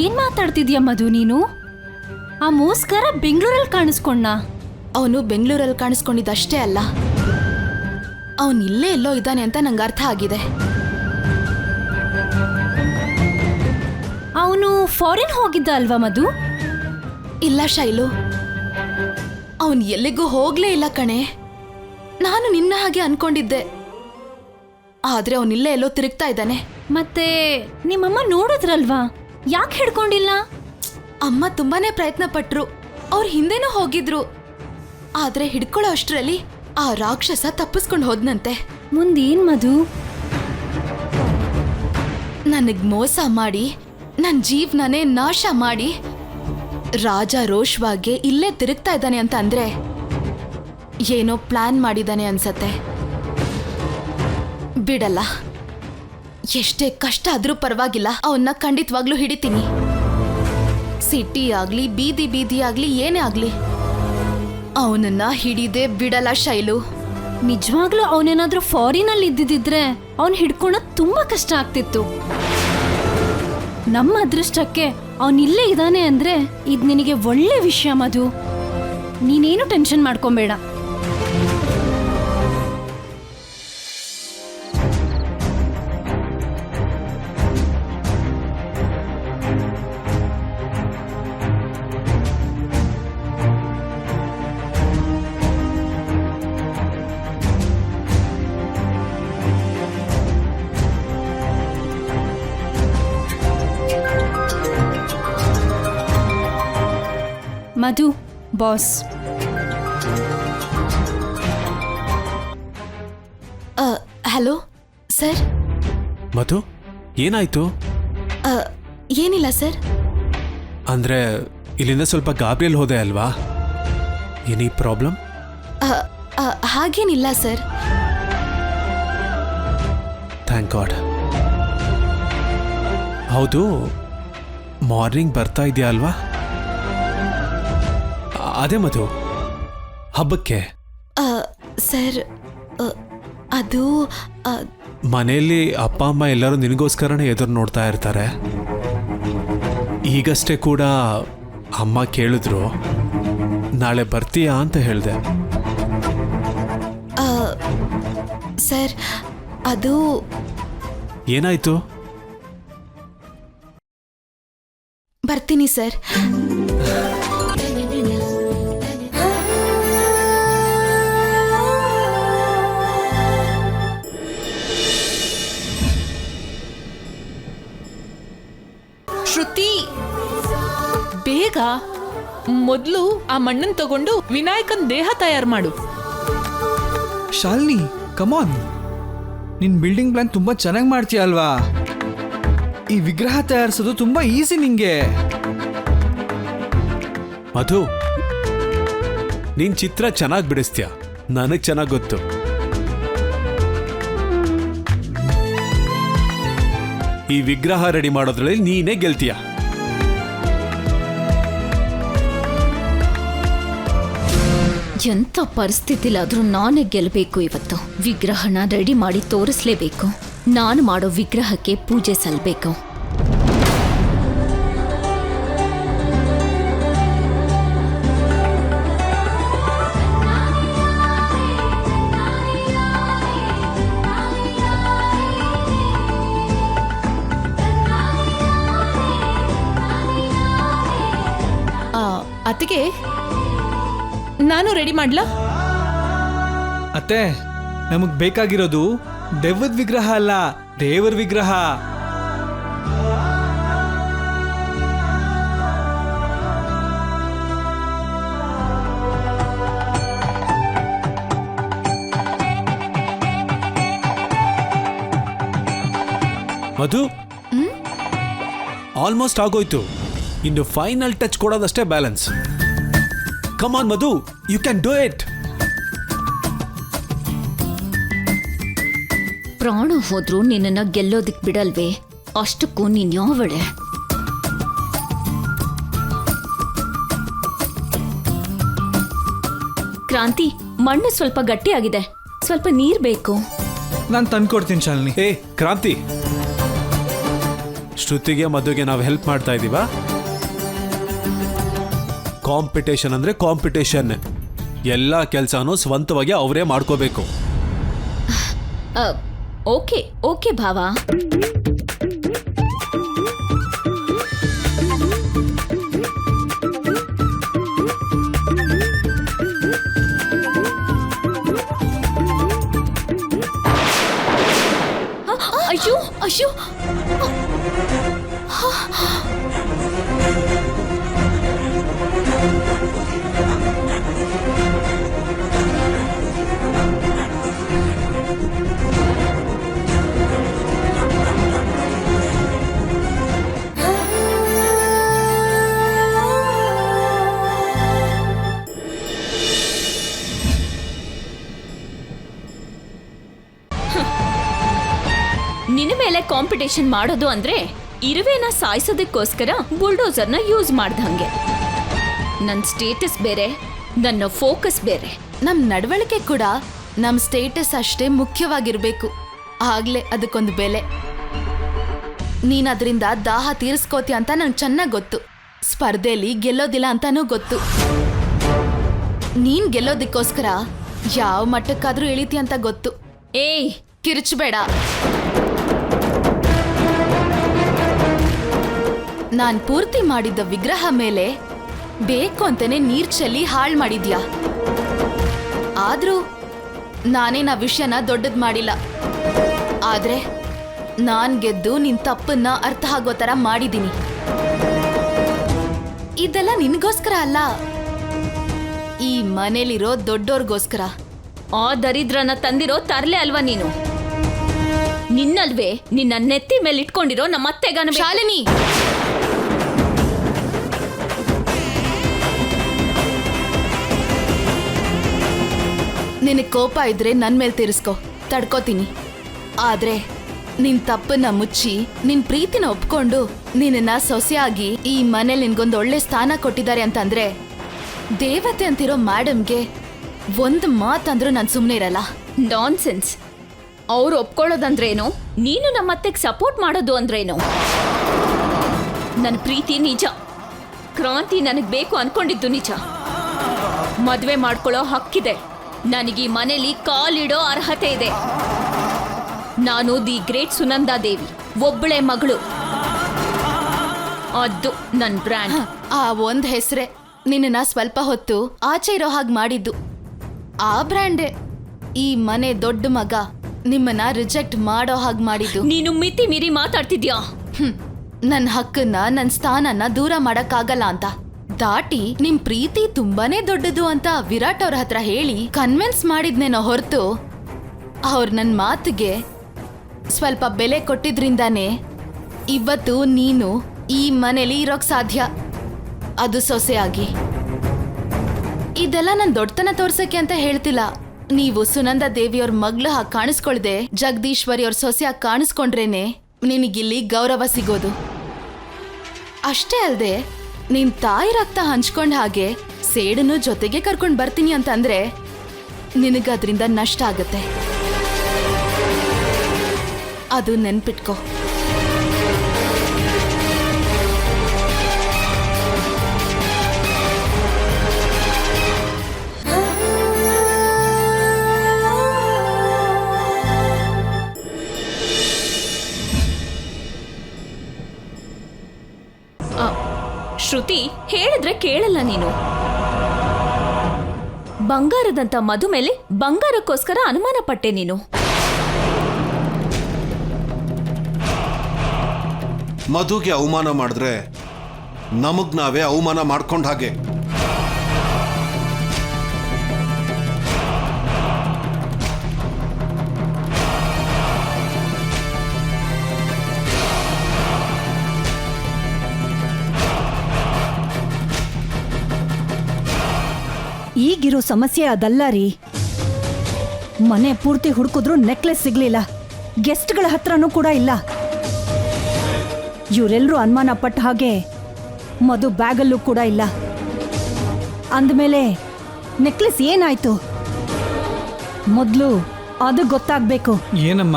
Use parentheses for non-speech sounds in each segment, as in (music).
ಏನ್ ಮಾತಾಡ್ತಿದ್ಯಾ ಮಧು ನೀನು? ಆ ಮೋಸ್ಕರ ಬೆಂಗಳೂರಲ್ಲಿ ಕಾಣಿಸ್ಕೊಂಡ ಅವನು ಬೆಂಗಳೂರಲ್ಲಿ ಕಾಣಿಸ್ಕೊಂಡಿದ್ದಷ್ಟೇ ಅಲ್ಲ. ಅವನು ಇಲ್ಲೇ ಎಲ್ಲೋ ಇದ್ದಾನೆ ಅಂತ ನಂಗೆ ಅರ್ಥ ಆಗಿದೆ. ಅವನು ಫಾರಿನ್ ಹೋಗಿದ್ದ ಅಲ್ವಾ ಮಧು? ಇಲ್ಲ ಶೈಲು. ಅವನು ಎಲ್ಲಿಗೂ ಹೋಗ್ಲೇ ಇಲ್ಲ ಕಣೆ. ನಾನು ನಿನ್ನ ಹಾಗೆ ಅನ್ಕೊಂಡಿದ್ದೆ. ಆದ್ರೆ ಅವನಿಲ್ಲೇ ಎಲ್ಲೋ ತಿರುಗ್ತಾ ಇದ್ದಾನೆ. ಮತ್ತೆ ನಿಮ್ಮಮ್ಮ ನೋಡಿದ್ರಲ್ವಾ? ಯಾಕೆ ಹಿಡ್ಕೊಂಡಿಲ್ಲ? ಅಮ್ಮ ತುಂಬಾನೇ ಪ್ರಯತ್ನ ಪಟ್ರು. ಅವ್ರ ಹಿಂದೆನೂ ಹೋಗಿದ್ರು. ಆದ್ರೆ ಹಿಡ್ಕೊಳ್ಳೋ ಅಷ್ಟರಲ್ಲಿ ಆ ರಾಕ್ಷಸ ತಪ್ಪಿಸ್ಕೊಂಡು ಹೋದ್ನಂತೆ. ಮುಂದೇನ್ ಮಧು? ನನಗ್ ಮೋಸ ಮಾಡಿ ನನ್ನ ಜೀವನನೇ ನಾಶ ಮಾಡಿ ರಾಜ ರೋಷ್ವಾಗೆ ಇಲ್ಲೇ ತಿರುಗ್ತಾ ಇದ್ದಾನೆ ಅಂತ ಅಂದ್ರೆ ಏನೋ ಪ್ಲಾನ್ ಮಾಡಿದಾನೆ ಅನ್ಸತ್ತೆ. ಬಿಡಲ್ಲ. ಎಷ್ಟೇ ಕಷ್ಟ ಆದ್ರೂ ಪರವಾಗಿಲ್ಲ, ಅವನ್ನ ಖಂಡಿತವಾಗ್ಲೂ ಹಿಡಿತೀನಿ. ಸಿಟಿ ಆಗ್ಲಿ, ಬೀದಿ ಬೀದಿ ಆಗ್ಲಿ, ಏನೇ ಆಗ್ಲಿ, ಅವನನ್ನ ಹಿಡಿದೇ ಬಿಡಲ್ಲ ಶೈಲು. ನಿಜವಾಗ್ಲೂ ಅವನೇನಾದ್ರೂ ಫಾರಿನ್ ಅಲ್ಲಿ ಇದ್ದಿದ್ರೆ ಅವನ್ ಹಿಡ್ಕೊಳಕ್ ತುಂಬಾ ಕಷ್ಟ ಆಗ್ತಿತ್ತು. ನಮ್ಮ ಅದೃಷ್ಟಕ್ಕೆ ಅವನ್ ಇಲ್ಲೇ ಇದ್ದಾನೆ ಅಂದ್ರೆ ಇದ್ ನಿನಗೆ ಒಳ್ಳೆ ವಿಷಯ ಮಧು. ನೀನೇನು ಟೆನ್ಷನ್ ಮಾಡ್ಕೊಂಬೇಡ. ಬಾಸ್ ಹಲೋ ಸರ್ ಮಧು ಏನಾಯ್ತು? ಏನಿಲ್ಲ ಸರ್ ಅಂದ್ರೆ ಇಲ್ಲಿಂದ ಸ್ವಲ್ಪ ಗಾಬ್ರಿಯಲ್ಲಿ ಹೋದೆ ಅಲ್ವಾ? Any problem? ಅ, ಅ, ಹಾಗೇನಿಲ್ಲ ಸರ್ ಥ್ಯಾಂಕ್ ಗಾಡ್ ಹೌದು ಮಾರ್ನಿಂಗ್ ಬರ್ತಾ ಇದೆಯಾ ಅಲ್ವಾ? ಅದೇ ಮಧು. ಹಬ್ಬಕ್ಕೆ. ಸರ್ ಅದು ಮನೆಯಲ್ಲಿ ಅಪ್ಪ ಅಮ್ಮ ಎಲ್ಲರೂ ನಿನಗೋಸ್ಕರನೇ ಎದುರು ನೋಡ್ತಾ ಇರ್ತಾರೆ. ಈಗಷ್ಟೇ ಕೂಡ ಅಮ್ಮ ಕೇಳಿದ್ರು ನಾಳೆ ಬರ್ತೀಯಾ ಅಂತ ಹೇಳಿದೆ. ಸರ್ ಅದು. ಏನಾಯ್ತು? ಬರ್ತೀನಿ ಸರ್. ಮೊದಲು ಆ ಮಣ್ಣನ್ನು ತಗೊಂಡು ವಿನಾಯಕನ್ ದೇಹ ತಯಾರು ಮಾಡು. ಶಾಲಿನಿ ಕಮಾನ್ ನಿನ್ ಬಿಲ್ಡಿಂಗ್ ಪ್ಲಾನ್ ತುಂಬಾ ಚೆನ್ನಾಗಿ ಮಾಡ್ತೀಯ ಅಲ್ವಾ? ಈ ವಿಗ್ರಹ ತಯಾರಿಸೋದು ತುಂಬಾ ಈಸಿ ನಿಂಗೆ. ಮಧು ನಿನ್ ಚಿತ್ರ ಚೆನ್ನಾಗಿ ಬಿಡಿಸ್ತೀಯ? ನನಗ್ ಚೆನ್ನಾಗಿ ಗೊತ್ತು. ಈ ವಿಗ್ರಹ ರೆಡಿ ಮಾಡೋದ್ರಲ್ಲಿ ನೀನೇ ಗೆಲ್ತೀಯ. ಎಂಥ ಪರಿಸ್ಥಿತಿಲಾದ್ರೂ ನಾನೇ ಗೆಲ್ಲಬೇಕು ಇವತ್ತು. ವಿಗ್ರಹನ ರೆಡಿ ಮಾಡಿ ತೋರಿಸ್ಲೇಬೇಕು. ನಾನು ಮಾಡೋ ವಿಗ್ರಹಕ್ಕೆ ಪೂಜೆ ಸಲ್ಲಬೇಕು ಅತ್ತಿಗೆ? ನಾನು ರೆಡಿ ಮಾಡ್ಲಾ? ಅತ್ತೆ ನಮಗ್ ಬೇಕಾಗಿರೋದು ದೆವ್ವದ ವಿಗ್ರಹ ಅಲ್ಲ ದೇವರ ವಿಗ್ರಹ. ಮಧು ಆಲ್ಮೋಸ್ಟ್ ಆಗೋಯ್ತು. ಇನ್ನು final touch ಕೊಡೋದಷ್ಟೇ balance come on Madhu you can do it ಪ್ರಾಣ ಹೋದ್ರು ನಿನ್ನನ್ನ ಗೆಲ್ಲೋದಿಕ್ ಬಿಡಲ್ವೇ? ಅಷ್ಟಕ್ಕೂ ನೀನ್ ಯಾವಳೆ? ಕ್ರಾಂತಿ ಮಣ್ಣು ಸ್ವಲ್ಪ ಗಟ್ಟಿಯಾಗಿದೆ ಸ್ವಲ್ಪ ನೀರ್ ಬೇಕು. ನಾನು ತಂದ್ಕೊಡ್ತೀನಿ ಶಾಲಿನಿ. ಏ ಕ್ರಾಂತಿ. ಶ್ರುತಿಗೆ ಮದುವೆಗೆ ನಾವು ಹೆಲ್ಪ್ ಮಾಡ್ತಾ ಇದ್ದೀವಾ ಕಾಂಪಿಟೇಷನ್ ಅಂದ್ರೆ ಕಾಂಪಿಟೇಷನ್ ಎಲ್ಲ ಕೆಲಸನೂ ಸ್ವಂತವಾಗಿ ಅವರೇ ಮಾಡ್ಕೋಬೇಕು. ಓಕೆ ಓಕೆ ಭಾವ. ಅಯ್ಯೋ ಅಯ್ಯೋ. ಕಾಂಪಿಟೇಷನ್ ಮಾಡೋದು ಅಂದ್ರೆ ಇರುವೆನ ಸಾಯಿಸೋದಕ್ಕೋಸ್ಕರ ಬುಲ್ಡೋಸರ್ನ ಯೂಸ್ ಮಾಡ್ದಂಗೆ ನನ್ನ ಸ್ಟೇಟಸ್ ಬೇರೆ ನನ್ನ ಫೋಕಸ್ ಬೇರೆ. ನಮ್ ನಡವಳಿಕೆ ಕೂಡ ನಮ್ ಸ್ಟೇಟಸ್ ಅಷ್ಟೇ ಮುಖ್ಯವಾಗಿರ್ಬೇಕು. ಆಗ್ಲೇ ಅದಕ್ಕೊಂದು ಬೆಲೆ. ನೀನ್ ಅದರಿಂದ ದಾಹ ತೀರಿಸ್ಕೋತಿ ಅಂತ ನಂಗೆ ಚೆನ್ನಾಗ್ ಗೊತ್ತು. ಸ್ಪರ್ಧೆಯಲ್ಲಿ ಗೆಲ್ಲೋದಿಲ್ಲ ಅಂತಾನೂ ಗೊತ್ತು. ನೀನ್ ಗೆಲ್ಲೋದಕ್ಕೋಸ್ಕರ ಯಾವ ಮಟ್ಟಕ್ಕಾದ್ರೂ ಇಳಿತಿ ಅಂತ ಗೊತ್ತು. ಏಯ್! ಕಿರ್ಚ್ಬೇಡ. ನಾನ್ ಪೂರ್ತಿ ಮಾಡಿದ್ದ ವಿಗ್ರಹ ಮೇಲೆ ಬೇಕು ಅಂತಾನೆ ನೀರ್ ಚೆಲ್ಲಿ ಹಾಳ್ ಮಾಡಿದ್ಯಾ? ಆದ್ರೂ ನಾನೇನ ವಿಷಯನ ದೊಡ್ಡದ್ ಮಾಡಿಲ್ಲ. ಆದ್ರೆ ನಾನ್ ಗೆದ್ದು ನಿನ್ ತಪ್ಪನ್ನ ಅರ್ಥ ಆಗೋ ತರ ಮಾಡಿದೀನಿ. ಇದೆಲ್ಲ ನಿನ್ಗೋಸ್ಕರ ಅಲ್ಲ. ಈ ಮನೇಲಿರೋ ದೊಡ್ಡೋರ್ಗೋಸ್ಕರ. ಆ ದರಿದ್ರನ ತಂದಿರೋ ತರ್ಲೆ ಅಲ್ವಾ ನೀನು? ನಿನ್ನಲ್ವೇ ನಿನ್ನ ನೆತ್ತಿ ಮೇಲೆ ಇಟ್ಕೊಂಡಿರೋ ನಮ್ಮ ಅತ್ತೆಗನ ಶಾಲಿನಿ! ನಿನಗ್ ಕೋಪ ಇದ್ರೆ ನನ್ನ ಮೇಲೆ ತೀರಿಸ್ಕೊ. ತಡ್ಕೋತೀನಿ. ಆದ್ರೆ ನಿನ್ ತಪ್ಪನ್ನ ಮುಚ್ಚಿ, ನಿನ್ ಪ್ರೀತಿನ ಒಪ್ಕೊಂಡು ನಿನ್ನ ಸೊಸೆಯಾಗಿ ಈ ಮನೇಲಿ ನಿನ್ಗೊಂದು ಒಳ್ಳೆ ಸ್ಥಾನ ಕೊಟ್ಟಿದ್ದಾರೆ ಅಂತಂದ್ರೆ, ದೇವತೆ ಅಂತಿರೋ ಮೇಡಮ್ಗೆ ಒಂದು ಮಾತಂದ್ರೂ ನಾನು ಸುಮ್ಮನೆ ಇರಲ್ಲ. ನಾನ್ ಸೆನ್ಸ್ ಅವ್ರು ಒಪ್ಕೊಳ್ಳೋದಂದ್ರೇನು? ನೀನು ನಮ್ಮ ಅತ್ತೆಗೆ ಸಪೋರ್ಟ್ ಮಾಡೋದು ಅಂದ್ರೇನು? ನನ್ನ ಪ್ರೀತಿ ನಿಜ. ಕ್ರಾಂತಿ ನನಗೆ ಬೇಕು ಅನ್ಕೊಂಡಿದ್ದು ನಿಜ. ಮದುವೆ ಮಾಡ್ಕೊಳ್ಳೋ ಹಕ್ಕಿದೆ. ನನಗೆ ಮನೇಲಿ ಕಾಲಿಡೋ ಅರ್ಹತೆ ಇದೆ. ನಾನು ದಿ ಗ್ರೇಟ್ ಸುನಂದಾ ದೇವಿ ಒಬ್ಬಳೆ ಮಗಳು. ಅದು ನನ್ನ ಬ್ರ್ಯಾಂಡ್. ಆ ಒಂದ್ ಹೆಸರೇ. ನಿನ್ನ ಸ್ವಲ್ಪ ಹೊತ್ತು ಆಚೆ ಇರೋ ಹಾಗೆ ಮಾಡಿದ್ದು. ಆ ಬ್ರ್ಯಾಂಡೆ. ಈ ಮನೆ ದೊಡ್ಡ ಮಗ ನಿಮ್ಮನ್ನ ರಿಜೆಕ್ಟ್ ಮಾಡೋ ಹಾಗೆ ಮಾಡಿದ್ದು. ನೀನು ಮಿತಿ ಮೀರಿ ಮಾತಾಡ್ತಿದ್ಯಾ? ನನ್ನ ನನ್ ಹಕ್ಕನ್ನ ನನ್ನ ಸ್ಥಾನನ ದೂರ ಮಾಡಕ್ಕಾಗಲ್ಲ ಅಂತ. ದಾಟಿ ನಿಮ್ ಪ್ರೀತಿ ತುಂಬಾನೇ ದೊಡ್ಡದು ಅಂತ ವಿರಾಟ್ ಅವ್ರ ಹತ್ರ ಹೇಳಿ ಕನ್ವಿನ್ಸ್ ಮಾಡಿದ್ನೇನೋ ಹೊರತು. ಅವ್ರ ನನ್ ಮಾತಿಗೆ ಸ್ವಲ್ಪ ಬೆಲೆ ಕೊಟ್ಟಿದ್ರಿಂದಾನೇ ಇವತ್ತು ನೀನು ಈ ಮನೇಲಿ ಇರೋಕ್ ಸಾಧ್ಯ. ಅದು ಸೊಸೆಯಾಗಿ ಇದೆಲ್ಲ ನನ್ ದೊಡ್ಡತನ ತೋರ್ಸಕ್ಕೆ ಅಂತ ಹೇಳ್ತಿಲ್ಲ. ನೀವು ಸುನಂದ ದೇವಿಯವ್ರ ಮಗ್ಳು ಹಾಗೆ ಕಾಣಿಸ್ಕೊಳ್ದೆ, ಜಗದೀಶ್ವರಿ ಅವ್ರ ಸೊಸೆಯಾಗಿ ಕಾಣಿಸ್ಕೊಂಡ್ರೇನೆ ನಿನಗಿಲ್ಲಿ ಗೌರವ ಸಿಗೋದು. ಅಷ್ಟೇ ಅಲ್ದೆ ನಿನ್ ತಾಯಿ ರಕ್ತ ಹಂಚ್ಕೊಂಡ್ ಹಾಗೆ ಸೇಡನ್ನು ಜೊತೆಗೆ ಕರ್ಕೊಂಡ್ ಬರ್ತೀನಿ ಅಂತಂದ್ರೆ ನಿನಗದ್ರಿಂದ ನಷ್ಟ ಆಗತ್ತೆ. ಅದು ನೆನ್ಪಿಟ್ಕೋ. ಶ್ರುತಿ ಹೇಳಿದ್ರೆ ಕೇಳಲ್ಲ ನೀನು. ಬಂಗಾರದಂತ ಮಧು ಮೇಲೆ ಬಂಗಾರಕ್ಕೋಸ್ಕರ ಅನುಮಾನ ಪಟ್ಟೆ ನೀನು. ಮಧುಗೆ ಅವಮಾನ ಮಾಡಿದ್ರೆ ನಮಗ್ ನಾವೇ ಅವಮಾನ ಮಾಡ್ಕೊಂಡ ಹಾಗೆ. ಈಗಿರೋ ಸಮಸ್ಯೆ ಅದಲ್ಲ ರೀ. ಮನೆ ಪೂರ್ತಿ ಹುಡುಕಿದ್ರು ನೆಕ್ಲೆಸ್ ಸಿಗ್ಲಿಲ್ಲ. ಗೆಸ್ಟ್ಗಳ ಹತ್ರನೂ ಕೂಡ ಇಲ್ಲ. ಇವರೆಲ್ಲರೂ ಅನುಮಾನ ಪಟ್ಟ ಹಾಗೆ ಮದು ಬ್ಯಾಗಲ್ಲೂ ಕೂಡ ಇಲ್ಲ. ಅಂದಮೇಲೆ ನೆಕ್ಲೆಸ್ ಏನಾಯ್ತು? ಮೊದಲು ಅದು ಗೊತ್ತಾಗಬೇಕು. ಏನಮ್ಮ?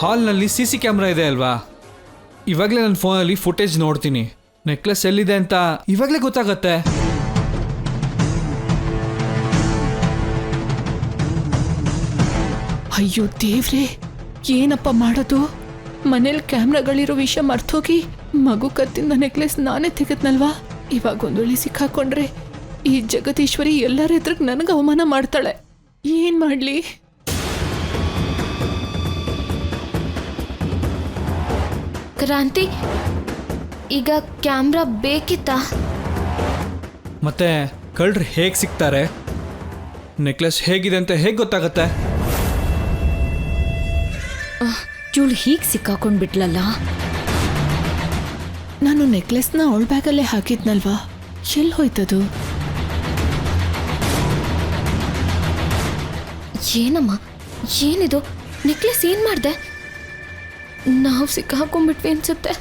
ಹಾಲ್ನಲ್ಲಿ ಸಿ ಸಿ ಕ್ಯಾಮ್ರಾ ಇದೆ ಅಲ್ವಾ? ಇವಾಗಲೇ ನನ್ನ ಫೋನಲ್ಲಿ ಫುಟೇಜ್ ನೋಡ್ತೀನಿ. ನೆಕ್ಲೆಸ್ ಎಲ್ಲಿದೆ ಅಂತ ಇವಾಗಲೇ ಗೊತ್ತಾಗತ್ತೆ. ಅಯ್ಯೋ ದೇವ್ರೆ ಏನಪ್ಪ ಮಾಡೋದು? ಮನೇಲಿ ಕ್ಯಾಮ್ರಾಗಳಿರೋ ವಿಷಯ ಮರ್ತೋಗಿ ಮಗು ಕತ್ತಿಂದ ನೆಕ್ಲೆಸ್ ನಾನೇ ತೆಗೆದ್ನಲ್ವಾ? ಇವಾಗ ಒಂದು ವೇಳೆ ಸಿಕ್ಕಾಕೊಂಡ್ರೆ ಈ ಜಗದೀಶ್ವರಿ ಎಲ್ಲರ ಎದುರಿಗೆ ನನಗೆ ಅವಮಾನ ಮಾಡ್ತಾಳೆ. ಏನು ಮಾಡ್ಲಿ? ಕ್ರಾಂತಿ ಈಗ ಕ್ಯಾಮ್ರಾ ಬೇಕಿತ್ತಾ? ಮತ್ತೆ ಕಳ್ರು ಹೇಗೆ ಸಿಗ್ತಾರೆ ನೆಕ್ಲೆಸ್ ಹೇಗಿದೆ ಅಂತ ಹೇಗೆ ಗೊತ್ತಾಗತ್ತೆ? ಇವಳು ಹೀಗೆ ಸಿಕ್ಕಾಕೊಂಡ್ಬಿಟ್ಲಲ್ಲ ನಾನು ನೆಕ್ಲೆಸ್ನ ಅವಳ ಬ್ಯಾಗಲ್ಲೇ ಹಾಕಿದ್ನಲ್ವಾ? ಎಲ್ಲಿ ಹೋಯ್ತದು? ಏನಮ್ಮ? ಏನಿದು? ನೆಕ್ಲೆಸ್ ಏನ್ ಮಾಡ್ದೆ? ನಾವು ಸಿಕ್ಕಾಕೊಂಡ್ಬಿಟ್ವಿ ಅನ್ಸುತ್ತೆ.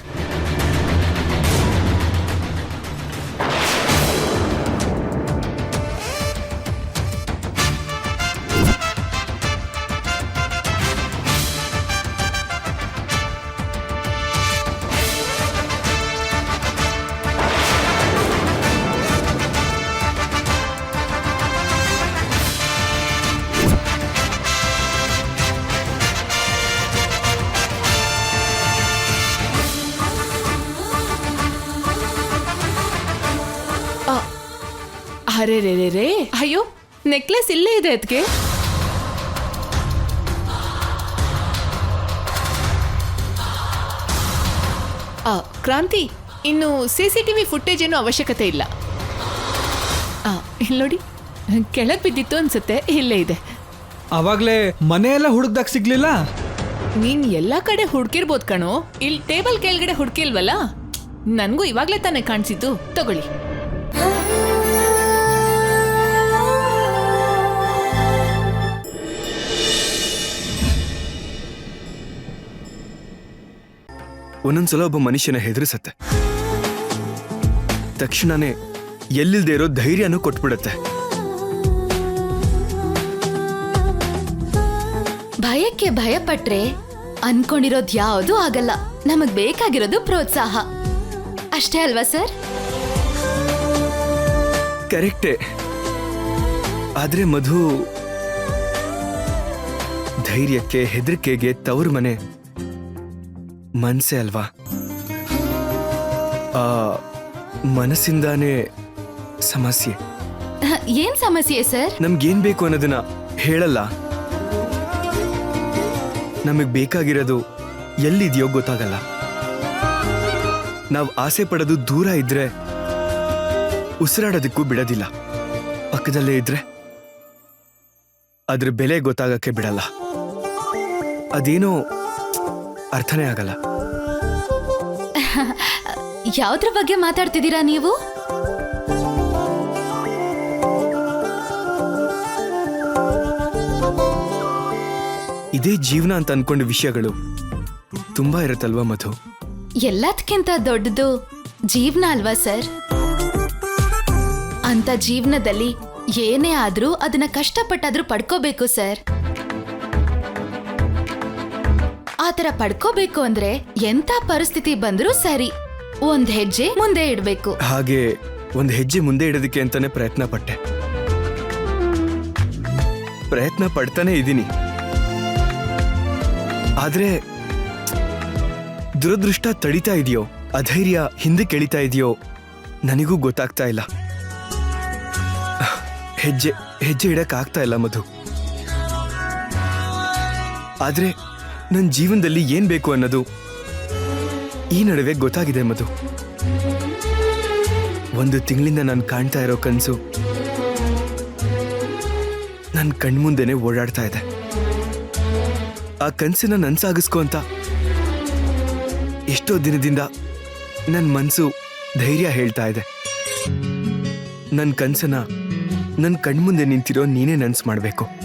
ಅರೆ ರೇ ರೇ ರೇ ಅಯ್ಯೋ ನೆಕ್ಲೆಸ್ ಇಲ್ಲೇ ಇದೆ ಅದಕ್ಕೆ ಕ್ರಾಂತಿ ಇನ್ನು C C T V footage ಏನೂ ಅವಶ್ಯಕತೆ ಇಲ್ಲ. ಇಲ್ಲಿ ನೋಡಿ ಕೆಳಗೆ ಬಿದ್ದಿತ್ತು ಅನ್ಸುತ್ತೆ ಇಲ್ಲೇ ಇದೆ. ಅವಾಗ್ಲೇ ಮನೆಯೆಲ್ಲ ಹುಡುಕ್ದಾಗ ಸಿಗ್ಲಿಲ್ಲ? ನೀನ್ ಎಲ್ಲಾ ಕಡೆ ಹುಡ್ಕಿರ್ಬೋದು ಕಣೋ. ಇಲ್ಲಿ ಟೇಬಲ್ ಕೆಳಗಡೆ ಹುಡ್ಕಿಲ್ವಲ್ಲ? ನನಗೂ ಇವಾಗ್ಲೇ ತಾನೇ ಕಾಣಿಸಿದ್ದು. ತಗೊಳ್ಳಿ. ಒಂದೊಂದ್ಸಲ ಒಬ್ಬ ಮನುಷ್ಯನ ಹೆದರಿಸತ್ತೆ. ತಕ್ಷಣನೇ ಎಲ್ಲಿಲ್ದೇ ಇರೋ ಧೈರ್ಯನೂ ಕೊಟ್ಬಿಡತ್ತೆ. ಭಯಕ್ಕೆ ಭಯ ಪಟ್ರೆ ಅನ್ಕೊಂಡಿರೋದ್ ಯಾವುದು ಆಗಲ್ಲ. ನಮಗ್ ಬೇಕಾಗಿರೋದು ಪ್ರೋತ್ಸಾಹ. ಅಷ್ಟೇ ಅಲ್ವಾ ಸರ್? ಕರೆಕ್ಟೇ. ಆದ್ರೆ ಮಧು ಧೈರ್ಯಕ್ಕೆ ಹೆದರಿಕೆಗೆ ತವರು ಮನೆ ಮನ್ಸೆ ಅಲ್ವಾ? ಆ ಮನಸ್ಸಿಂದಾನೇ ಸಮಸ್ಯೆ. ಏನ್ ಸಮಸ್ಯೆ ಸರ್? ನಮ್ಗೇನ್ ಬೇಕು ಅನ್ನೋದನ್ನ ಹೇಳಲ್ಲ. ನಮಗ್ ಬೇಕಾಗಿರೋದು ಎಲ್ಲಿದೆಯೋ ಗೊತ್ತಾಗಲ್ಲ. ನಾವು ಆಸೆ ಪಡೋದು ದೂರ ಇದ್ರೆ ಉಸಿರಾಡೋದಕ್ಕೂ ಬಿಡೋದಿಲ್ಲ. ಪಕ್ಕದಲ್ಲೇ ಇದ್ರೆ ಅದ್ರ ಬೆಲೆ ಗೊತ್ತಾಗಕ್ಕೆ ಬಿಡಲ್ಲ. ಅದೇನೋ ಅರ್ಥನೇ ಆಗಲ್ಲ. (laughs) ಯಾವ್ದ್ರ ಬಗ್ಗೆ ಮಾತಾಡ್ತಿದ್ದೀರಾ ನೀವು? ಇದೇ ಜೀವನ ಅಂತ ಅನ್ಕೊಂಡ ವಿಷಯಗಳು ತುಂಬಾ ಇರುತ್ತಲ್ವಾ ಮಧು? ಎಲ್ಲದಕ್ಕಿಂತ ದೊಡ್ಡದು ಜೀವನ ಅಲ್ವಾ ಸರ್? ಅಂತ ಜೀವನದಲ್ಲಿ ಏನೇ ಆದ್ರೂ ಅದನ್ನ ಕಷ್ಟಪಟ್ಟಾದ್ರೂ ಪಡ್ಕೋಬೇಕು ಸರ್. ಆತರ ಪಡ್ಕೋಬೇಕು ಅಂದ್ರೆ ಎಂತ ಪರಿಸ್ಥಿತಿ ಬಂದ್ರೂ ಸರಿ. ಒಂದ್ ಹೆಜ್ಜೆ ಮುಂದೆ ಇಡ್ಬೇಕು. ಹಾಗೆ ಒಂದ್ ಹೆಜ್ಜೆ ಮುಂದೆ ಇಡೋದಕ್ಕೆ ಅಂತಾನೆ ಪ್ರಯತ್ನ ಪಟ್ಟೆ. ಪ್ರಯತ್ನ ಪಡ್ತಾನೆ ಇದ್ದೀನಿ. ಆದ್ರೆ ದುರದೃಷ್ಟ ತಡಿತಾ ಇದೆಯೋ, ಅಧೈರ್ಯ ಹಿಂದೆ ಕೆಳಿತಾ ಇದೆಯೋ, ನನಗೂ ಗೊತ್ತಾಗ್ತಾ ಇಲ್ಲ. ಹೆಜ್ಜೆ ಹೆಜ್ಜೆ ಇಡಕ್ ಆಗ್ತಾ ಇಲ್ಲ ಮಧು. ಆದ್ರೆ ನನ್ನ ಜೀವನದಲ್ಲಿ ಏನ್ ಬೇಕು ಅನ್ನೋದು. ಈ ನಡುವೆ ಗೊತ್ತಾಗಿದೆ ಮಧು. ಒಂದು ತಿಂಗಳಿಂದ ನಾನು ಕಾಣ್ತಾ ಇರೋ ಕನಸು. ನನ್ನ ಕಣ್ಮುಂದೆನೆ ಓಡಾಡ್ತಾ ಇದೆ. ಆ ಕನಸನ್ನ ನನ್ಸಾಗಿಸ್ಕೊ ಅಂತ. ಎಷ್ಟೋ ದಿನದಿಂದ ನನ್ನ ಮನಸ್ಸು ಧೈರ್ಯ ಹೇಳ್ತಾ ಇದೆ. ನನ್ನ ಕನಸನ್ನ ನನ್ನ ಕಣ್ಮುಂದೆ ನಿಂತಿರೋ ನೀನೇ ನನ್ಸ್ ಮಾಡಬೇಕು.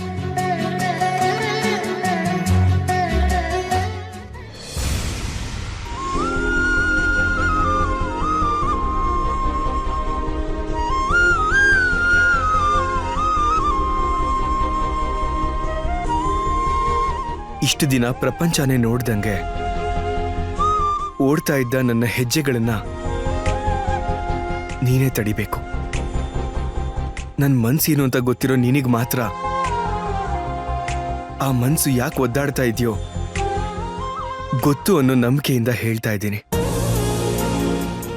ಇಷ್ಟು ದಿನ ಪ್ರಪಂಚನೇ ನೋಡ್ದಂಗೆ ಓಡ್ತಾ ಇದ್ದ ನನ್ನ ಹೆಜ್ಜೆಗಳನ್ನ ನೀನೇ ತಡಿಬೇಕು. ನನ್ನ ಮನ್ಸೇನು ಅಂತ ಗೊತ್ತಿರೋ ನಿನಗೆ ಮಾತ್ರ ಆ ಮನ್ಸು ಯಾಕೆ ಒದ್ದಾಡ್ತಾ ಇದೆಯೋ ಗೊತ್ತು ಅನ್ನೋ ನಂಬಿಕೆಯಿಂದ ಹೇಳ್ತಾ ಇದ್ದೀನಿ.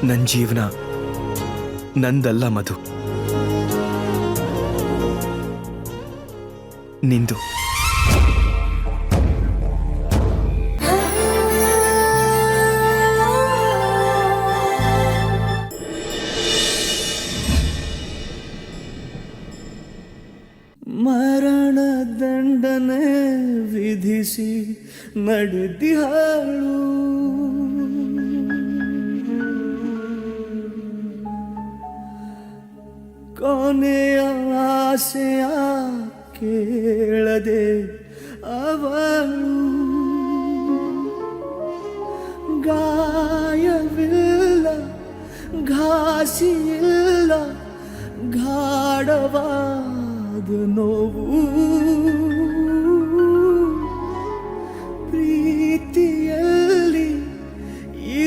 ನನ್ನ ಜೀವನ ನಂದಲ್ಲ ಮಧು. ನಿಂದು. ಅವಳು ಗಾಯವಿಲ್ಲ ಘಾಸಿಯಿಲ್ಲ ಗಾಢವಾದ ನೋವು. ಪ್ರೀತಿಯಲ್ಲಿ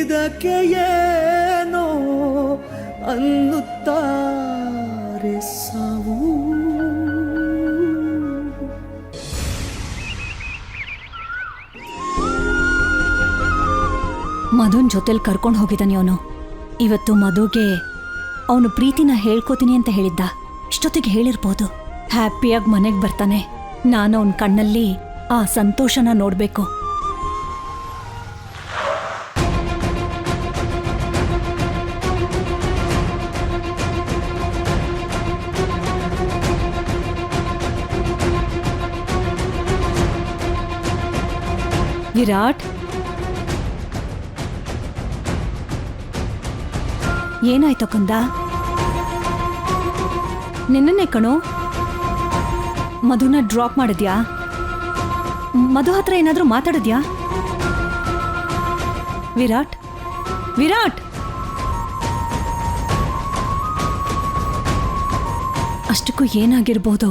ಇದಕ್ಕೆ ಏನೋ ಅನ್ನುತ್ತಾರೆ ಮಧುನ್ ಜೊತೆಲಿ ಕರ್ಕೊಂಡು ಹೋಗಿದ್ದಾನೆ ಅವನು. ಇವತ್ತು ಮಧುಗೆ ಅವನು ಪ್ರೀತಿನ ಹೇಳ್ಕೋತೀನಿ ಅಂತ ಹೇಳಿದ್ದ. ಇಷ್ಟೊತ್ತಿಗೆ ಹೇಳಿರ್ಬೋದು. ಹ್ಯಾಪಿಯಾಗಿ ಮನೆಗೆ ಬರ್ತಾನೆ. ನಾನು ಅವನ ಕಣ್ಣಲ್ಲಿ ಆ ಸಂತೋಷನ ನೋಡಬೇಕು. ವಿರಾಟ್? ಏನಾಯ್ತು ಕಂದ? ನಿನ್ನನ್ನೇ ಕಣೋ. ಮಧುನ ಡ್ರಾಪ್ ಮಾಡಿದ್ಯಾ? ಮಧು ಹತ್ರ ಏನಾದರೂ ಮಾತಾಡಿದ್ಯಾ? ವಿರಾಟ್ ವಿರಾಟ್! ಅಷ್ಟಕ್ಕೂ ಏನಾಗಿರ್ಬೋದು?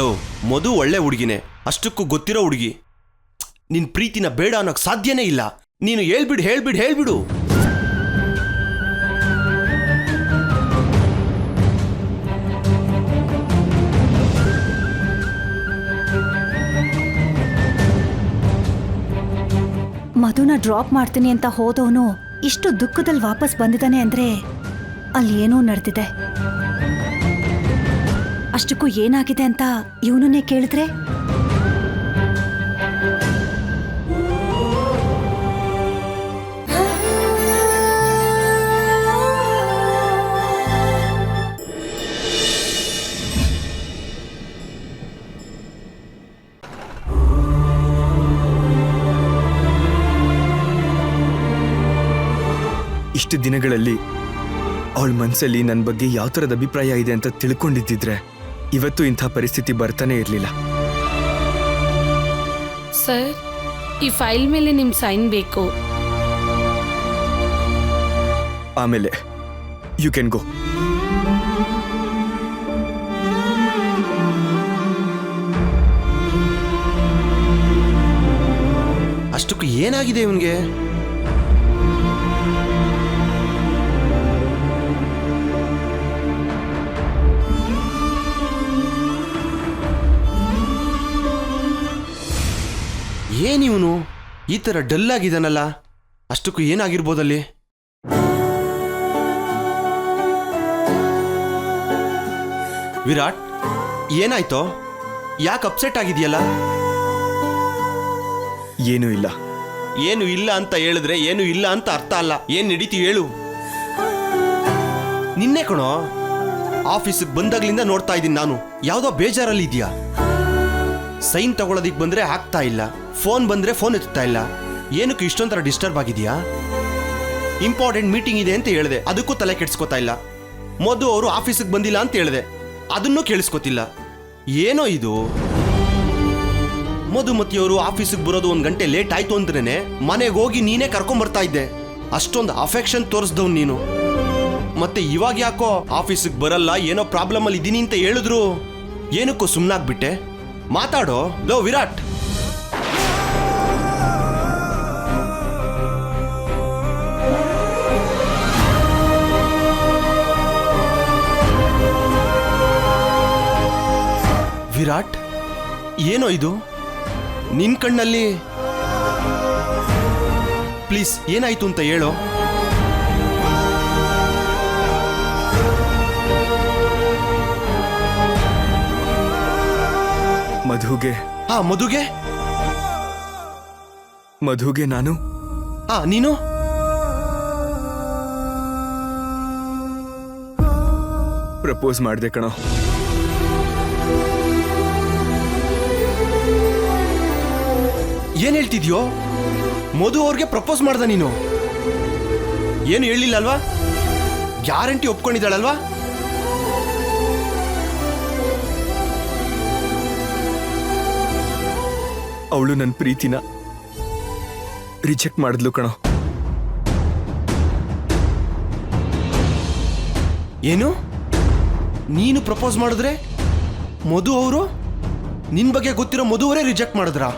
ಲೋ ಮಧು ಒಳ್ಳೆ ಹುಡುಗಿನೇ. ಅಷ್ಟಕ್ಕೂ ಗೊತ್ತಿರೋ ಹುಡುಗಿ. ನಿನ್ ಪ್ರೀತಿನ ಬೇಡ ಅನ್ನೋಕ್ ಸಾಧ್ಯನೇ ಇಲ್ಲ. ನೀನು ಹೇಳ್ಬಿಡು ಹೇಳ್ಬಿಡು ಹೇಳ್ಬಿಡು. ಮಧುನ ಡ್ರಾಪ್ ಮಾಡ್ತೀನಿ ಅಂತ ಹೋದವನು ಇಷ್ಟು ದುಃಖದಲ್ಲಿ ವಾಪಸ್ ಬಂದಿದ್ದಾನೆ ಅಂದ್ರೆ ಅಲ್ಲಿ ಏನೋ ನಡೆದಿದೆ. ಅಷ್ಟಕ್ಕೂ ಏನಾಗಿದೆ ಅಂತ ಇವನನ್ನೇ ಕೇಳಿದ್ರೆ? ಇಷ್ಟು ದಿನಗಳಲ್ಲಿ ಅವಳ ಮನಸ್ಸಲ್ಲಿ ನನ್ನ ಬಗ್ಗೆ ಯಾವ ಥರದ ಅಭಿಪ್ರಾಯ ಇದೆ ಅಂತ ತಿಳ್ಕೊಂಡಿದ್ದಿದ್ರೆ ಇವತ್ತು ಇಂಥ ಪರಿಸ್ಥಿತಿ ಬರ್ತಾನೆ ಇರಲಿಲ್ಲ. ಸರ್ ಈ ಫೈಲ್ ಮೇಲೆ ನಿಮ್ಮ ಸೈನ್ ಬೇಕು. ಆಮೇಲೆ ಯು ಕ್ಯಾನ್ ಗೋ ಅಷ್ಟಕ್ಕೂ ಏನಾಗಿದೆ ಇವನ್ಗೆ? ಏನಿವನು ಈ ಥರ ಡಲ್ ಆಗಿದ್ದಾನಲ್ಲ ಅಷ್ಟಕ್ಕೂ ಏನಾಗಿರ್ಬೋದಲ್ಲಿ? ವಿರಾಟ್ ಏನಾಯ್ತೋ? ಯಾಕೆ ಅಪ್ಸೆಟ್ ಆಗಿದೆಯಲ್ಲ ಏನೂ ಇಲ್ಲ. ಏನು ಇಲ್ಲ ಅಂತ ಹೇಳಿದ್ರೆ ಏನು ಇಲ್ಲ ಅಂತ ಅರ್ಥ ಅಲ್ಲ. ಏನು ನಡೀತಿ ಹೇಳು. ನಿನ್ನೆ ಕಣೋ ಆಫೀಸಿಗೆ ಬಂದಾಗ್ಲಿಂದ ನೋಡ್ತಾ ಇದ್ದೀನಿ ನಾನು. ಯಾವುದೋ ಬೇಜಾರಲ್ಲಿ ಇದೆಯಾ ಸೈನ್ ತಗೊಳ್ಳೋದಿಕ್ ಬಂದ್ರೆ ಆಗ್ತಾ ಇಲ್ಲ. ಫೋನ್ ಬಂದ್ರೆ ಫೋನ್ ಎತ್ತುತ್ತಾ ಇಲ್ಲ? ಏನಕ್ಕೆ ಇಷ್ಟೊಂಥರ ಡಿಸ್ಟರ್ಬ್ ಆಗಿದೆಯಾ ಇಂಪಾರ್ಟೆಂಟ್ ಮೀಟಿಂಗ್ ಇದೆ ಅಂತ ಹೇಳಿದೆ. ಅದಕ್ಕೂ ತಲೆ ಕೆಡಿಸ್ಕೊತಾ ಇಲ್ಲ. ಮೊದಲು ಅವರು ಆಫೀಸಿಗೆ ಬಂದಿಲ್ಲ ಅಂತ ಹೇಳಿದೆ. ಅದನ್ನೂ ಕೇಳಿಸ್ಕೊತಿಲ್ಲ. ಏನೋ ಇದು? ಮಧುಮತಿಯವರು ಆಫೀಸಿಗೆ ಬರೋದು ಒಂದು ಗಂಟೆ ಲೇಟ್ ಆಯ್ತು ಅಂದ್ರೇನೆ ಮನೆಗೆ ಹೋಗಿ ನೀನೇ ಕರ್ಕೊಂಡ್ ಬರ್ತಾ ಇದ್ದೆ. ಅಷ್ಟೊಂದು ಅಫೆಕ್ಷನ್ ತೋರಿಸ್ದವ್ ನೀನು. ಮತ್ತೆ ಇವಾಗ ಯಾಕೋ ಆಫೀಸಿಗೆ ಬರಲ್ಲ, ಏನೋ ಪ್ರಾಬ್ಲಮ್ ಅಲ್ಲಿ ಇದ್ದೀನಿ ಅಂತ ಹೇಳಿದ್ರು? ಏನಕ್ಕೂ ಸುಮ್ಮನಾಗ್ಬಿಟ್ಟೆ ಮಾತಾಡೋ? ಲೋ, ವಿರಾಟ್! ಏನೋ ಇದು? ನಿನ್ ಕಣ್ಣಲ್ಲಿ? ಪ್ಲೀಸ್ ಏನಾಯ್ತು ಅಂತ ಹೇಳೋ? ಮಧುಗೆ. ಆ ಮಧುಗೆ? ಮಧುಗೆ ನಾನು? ಆ ನೀನು? ಪ್ರಪೋಸ್ ಮಾಡಿದೆ ಕಣೋ. ಏನ್ ಹೇಳ್ತಿದ್ಯೋ? ಮಧು ಅವ್ರಿಗೆ ಪ್ರಪೋಸ್ ಮಾಡ್ದ ನೀನು. ಏನು ಹೇಳಿಲ್ಲ ಅಲ್ವಾ ಗ್ಯಾರಂಟಿ ಒಪ್ಕೊಂಡಿದ್ದಾಳಲ್ವಾ? ಅವಳು ನನ್ನ ಪ್ರೀತಿನ ರಿಜೆಕ್ಟ್ ಮಾಡಿದ್ಲು ಕಣೋ. ಏನು? ನೀನು ಪ್ರಪೋಸ್ ಮಾಡಿದ್ರೆ ಮಧು ಅವರು ನಿನ್ ಬಗ್ಗೆ ಗೊತ್ತಿರೋ ಮಧುವರೇ ರಿಜೆಕ್ಟ್ ಮಾಡಿದ್ರಾ?